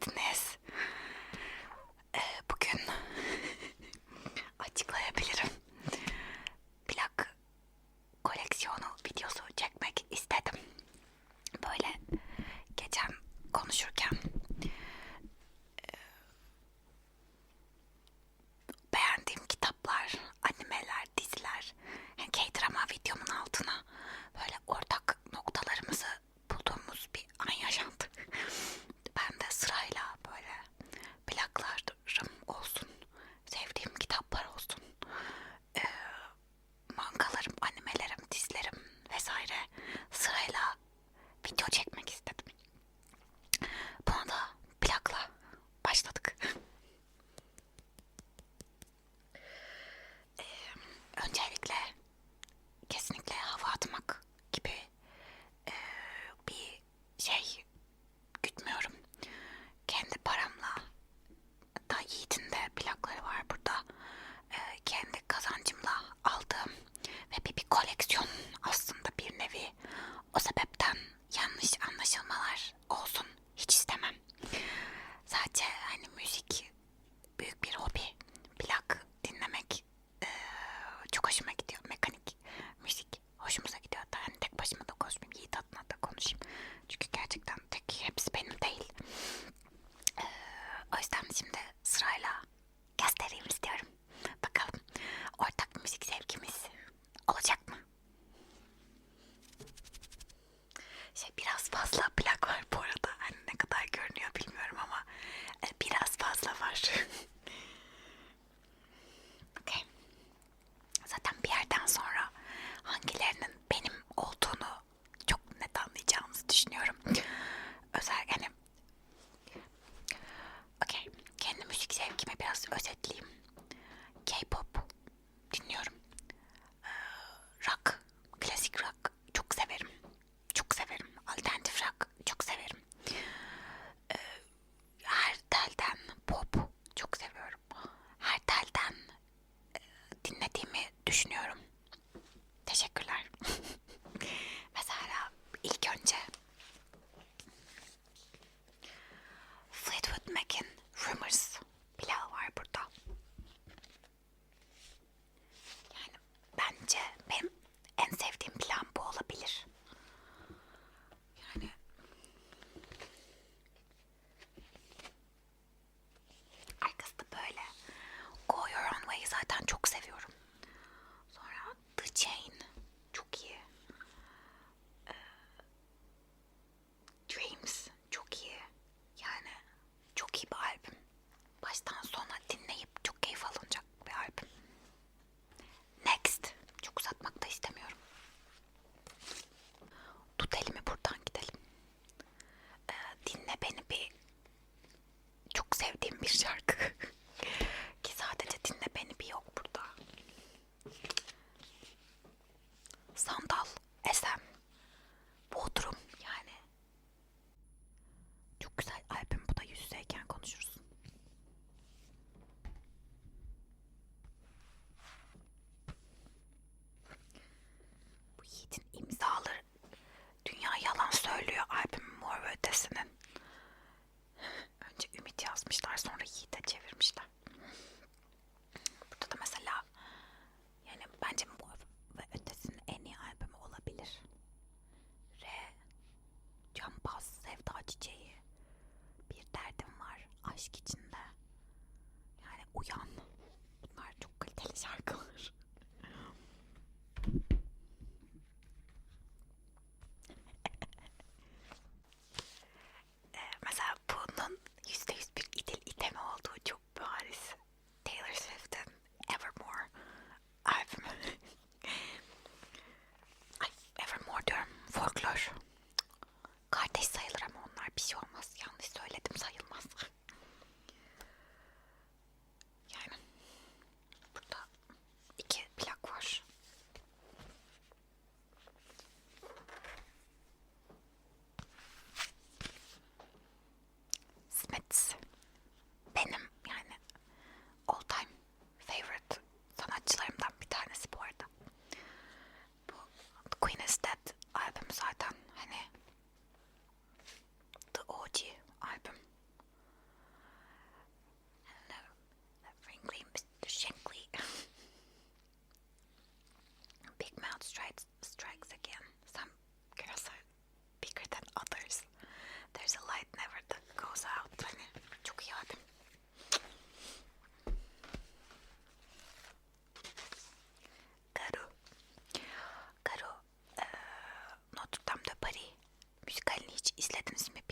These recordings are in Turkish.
świetny. Özetleyeyim. K-pop dinliyorum. me suis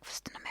tak w stronę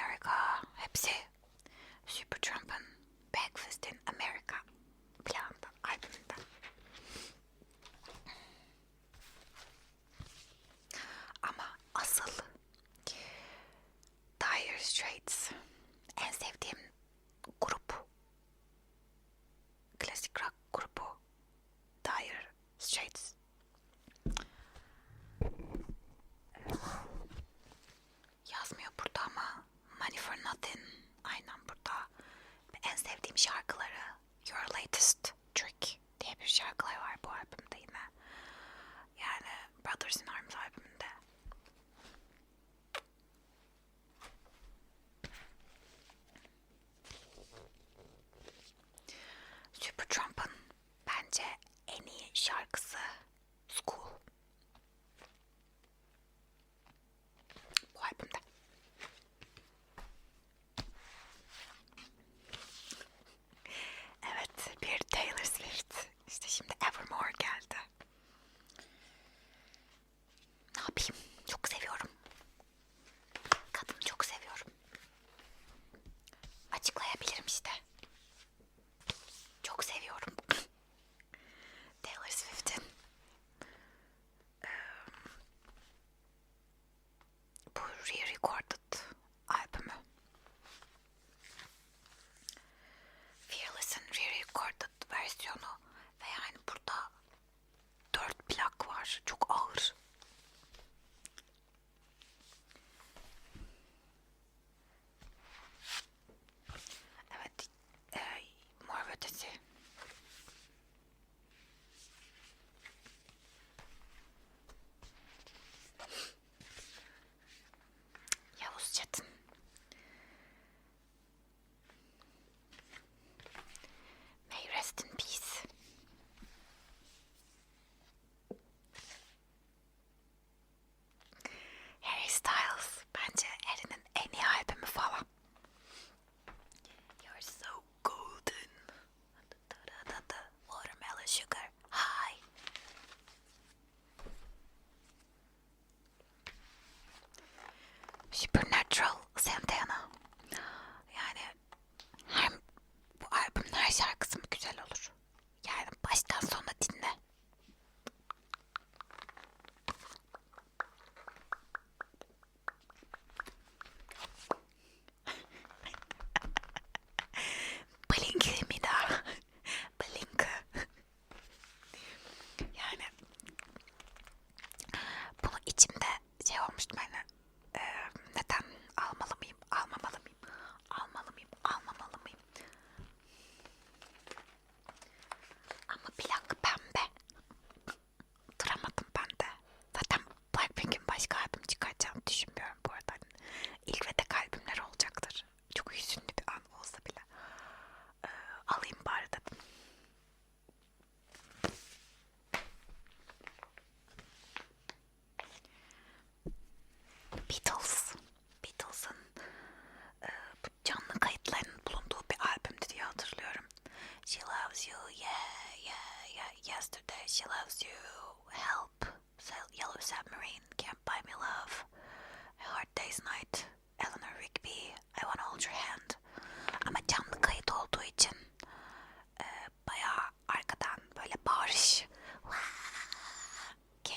Balinkimi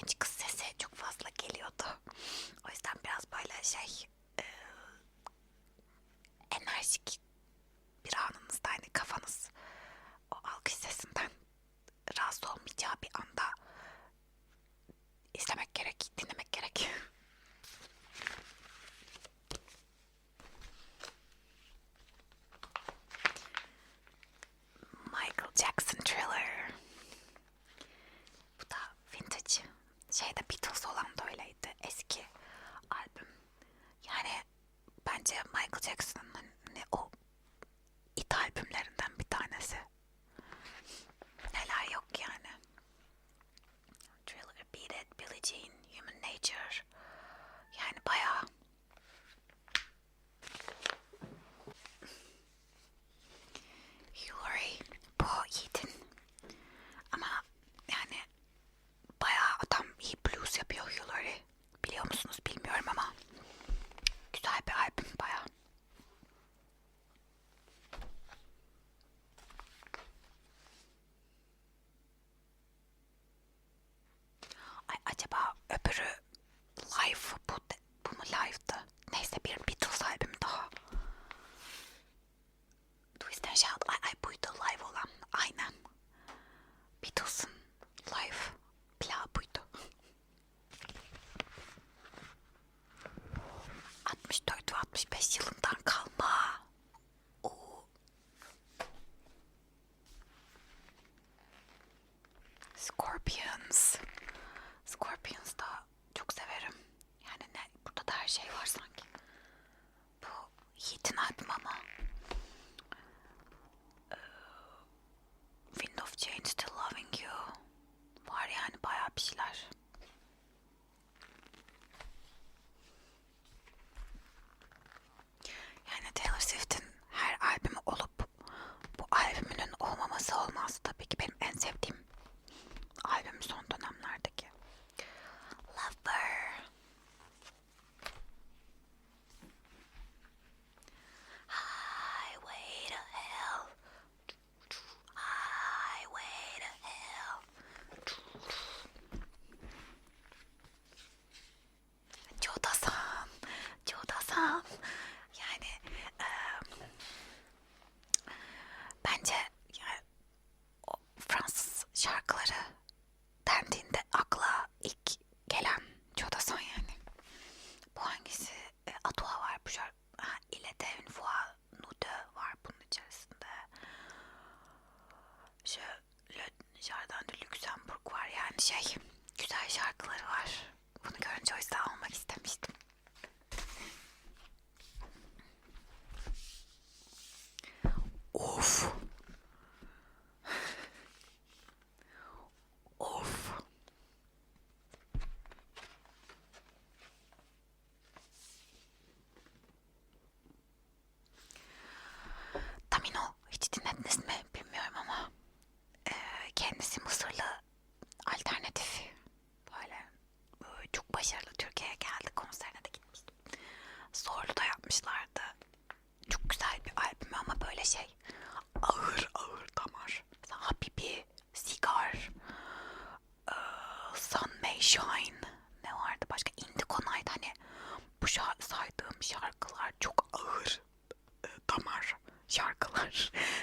genç kız sesi çok fazla geliyordu. O yüzden biraz böyle şey e, enerjik Michael Jackson. Oh, Scorpions. Scorpions da çok severim. Yani ne, burada da her şey var sanki. Bu Heat'in albümü ama